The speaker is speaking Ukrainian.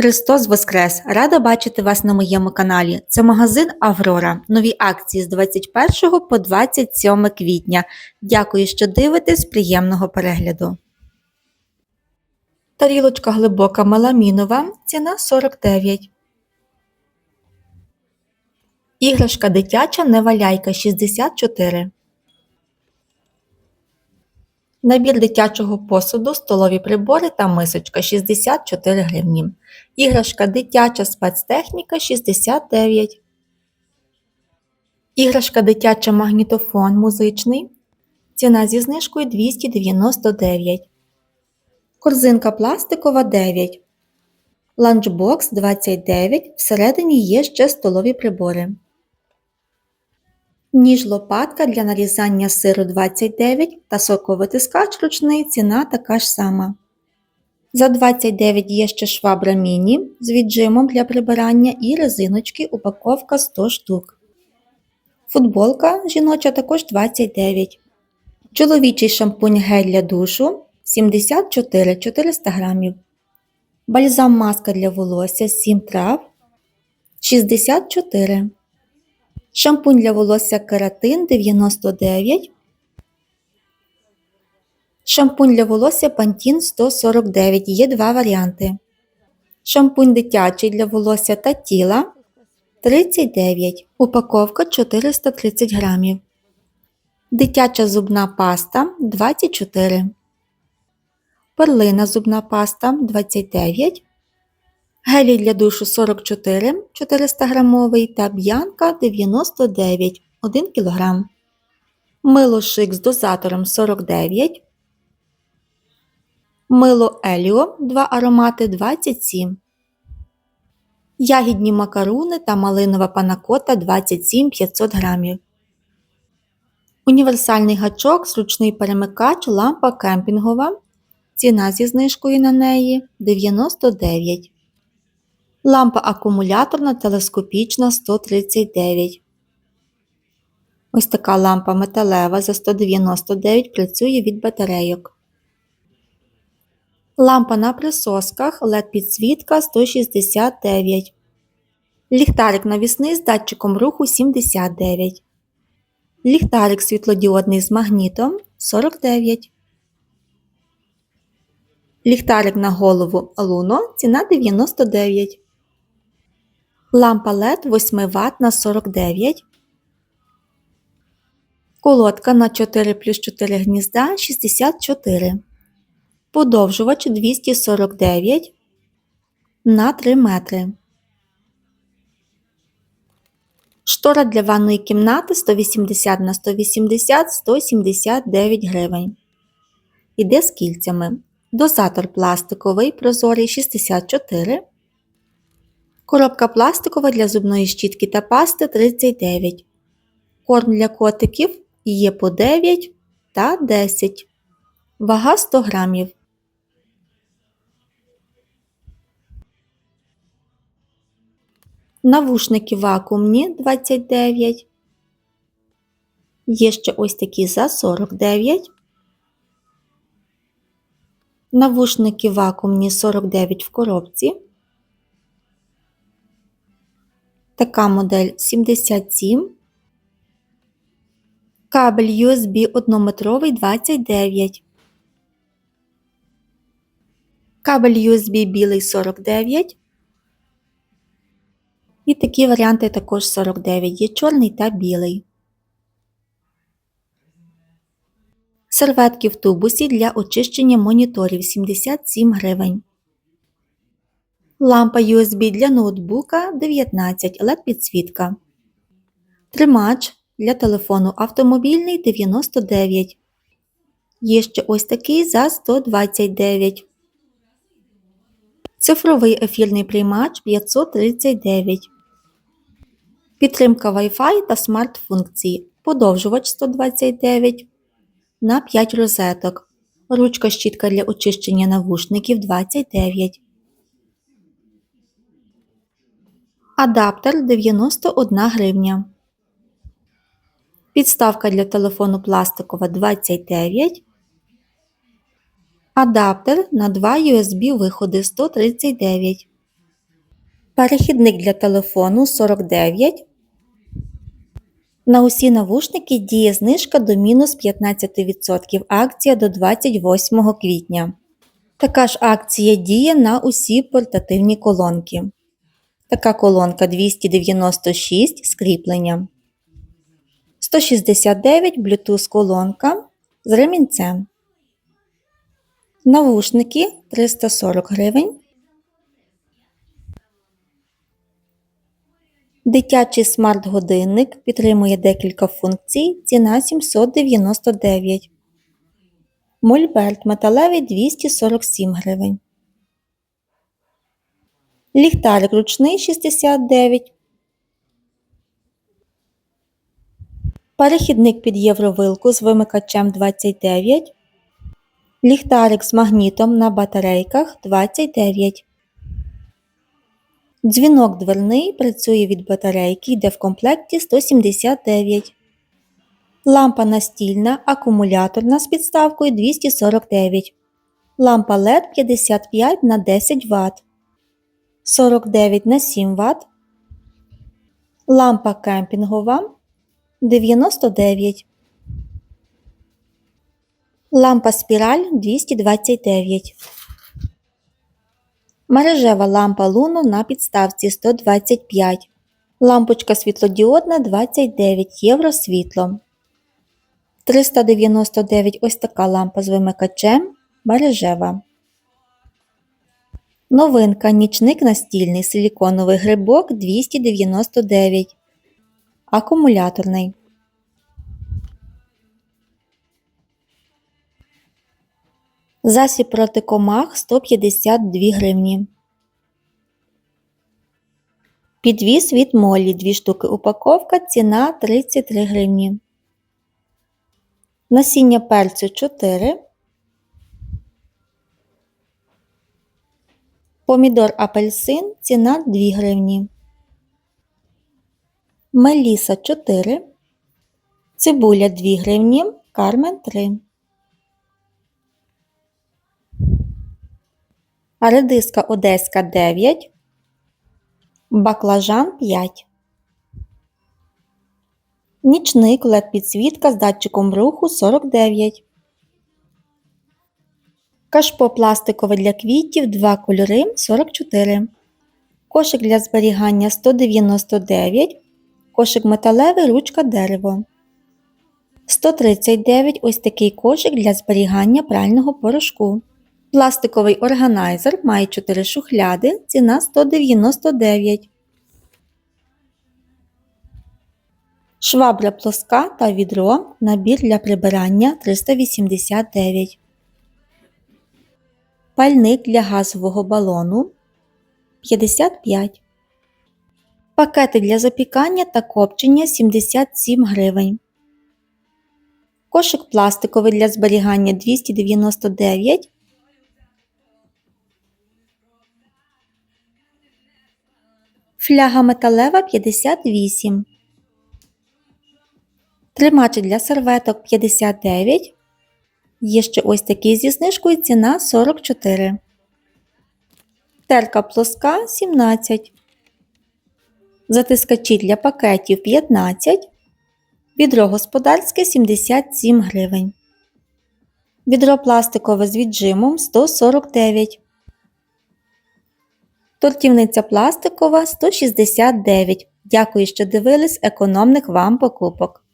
Христос Воскрес! Рада бачити вас на моєму каналі. Це магазин Аврора. Нові акції з 21 по 27 квітня. Дякую, що дивитесь. Приємного перегляду. Тарілочка глибока меламінова. Ціна 49. Іграшка дитяча неваляйка 64. Набір дитячого посуду, столові прибори та мисочка 64 гривні. Іграшка дитяча спецтехніка 69. Іграшка дитяча магнітофон музичний. Ціна зі знижкою 299. Корзинка пластикова 9. Ланчбокс 29. Всередині є ще столові прибори. Ніж лопатка для нарізання сиру 29 та соковитискач ручний ціна така ж сама. За 29 є ще швабра міні з віджимом для прибирання і резиночки упаковка 100 штук. Футболка жіноча також 29. Чоловічий шампунь гель для душу 74 400 грамів. Бальзам маска для волосся 7 трав 64 Шампунь для волосся кератин 99. Шампунь для волосся Pantene 149. Є два варіанти. Шампунь дитячий для волосся та тіла 39. Упаковка 430 грамів. Дитяча зубна паста 24. Перлина зубна паста 29. Гелій для душу 44 400 грамовий та б'янка 99 1 кг. Мило шик з дозатором 49. Мило Еліо 2 аромати 27. Ягідні макаруни та малинова панакота 27 500 грамів. Універсальний гачок, зручний перемикач, лампа кемпінгова. Ціна зі знижкою на неї 99. Лампа акумуляторна телескопічна 139. Ось така лампа металева за 199 працює від батарейок. Лампа на присосках LED підсвітка 169. Ліхтарик навісний з датчиком руху 79. Ліхтарик світлодіодний з магнітом 49. Ліхтарик на голову Луно ціна 99. Лампа LED 8 Вт на 49. Колодка на 4 плюс 4 гнізда 64. Подовжувач 249 на 3 метри. Штора для ванної кімнати 180 на 180 179 гривень. Іде з кільцями. Дозатор пластиковий прозорий 64. Коробка пластикова для зубної щітки та пасти 39. Корм для котиків є по 9 та 10. Вага 100 грамів. Навушники вакуумні 29. Є ще ось такі за 49. Навушники вакуумні 49 в коробці. Така модель 77. Кабель USB 1-метровий 29. Кабель USB білий 49. І такі варіанти також 49. Є чорний та білий. Серветки в тубусі для очищення моніторів 77 гривень. Лампа USB для ноутбука 19 LED підсвітка. Тримач для телефону автомобільний 99. Є ще ось такий за 129. Цифровий ефірний приймач 539. Підтримка Wi-Fi та смарт-функції. Подовжувач 129 на 5 розеток. Ручка щітка для очищення навушників 29. Адаптер 91 гривня. Підставка для телефону пластикова 29. Адаптер на 2 USB виходи 139. Перехідник для телефону 49. На усі навушники діє знижка до мінус 15%. Акція до 28 квітня. Така ж акція діє на усі портативні колонки. Така колонка 296 з кріпленням. 169 Bluetooth колонка з ремінцем. Навушники 340 гривень. Дитячий смарт-годинник підтримує декілька функцій. Ціна 799. Мольберт металевий 247 гривень. Ліхтарик ручний 69. Перехідник під євровилку з вимикачем 29. Ліхтарик з магнітом на батарейках 29. Дзвінок дверний працює від батарейки, йде в комплекті 179. Лампа настільна, акумуляторна з підставкою 249. Лампа LED 55 на 10 Вт. 49 на 7 Вт. Лампа кемпінгова 99. Лампа спіраль 229. Мережева лампа луну на підставці 125. Лампочка світлодіодна 29 євро світло. 399 ось така лампа з вимикачем мережева. Новинка нічник настільний силіконовий грибок 299. Акумуляторний. Засіб проти комах 152 гривні. Підвіз від молі 2 штуки упаковка, ціна 33 гривні. Насіння перцю 4. Помідор апельсин ціна 2 гривні. Меліса 4. Цибуля 2 гривні. Кармен 3. Редиска одеська 9. Баклажан 5. Нічник led підсвітка з датчиком руху 49. Кашпо пластикове для квітів 2 кольори 44. Кошик для зберігання 199. Кошик металевий ручка дерево. 139 ось такий кошик для зберігання прального порошку. Пластиковий органайзер має 4 шухляди, ціна 199. Швабра плоска та відро. Набір для прибирання 389. Пальник для газового балону 55. Пакети для запікання та копчення 77 гривень. Кошик пластиковий для зберігання 299. Фляга металева 58. Тримач для серветок 59. Є ще ось такий зі знижкою ціна 44. Терка плоска 17. Затискачі для пакетів 15. Відро господарське 77 гривень. Відро пластикове з віджимом 149. Тортівниця пластикова 169. Дякую, що дивились економних вам покупок.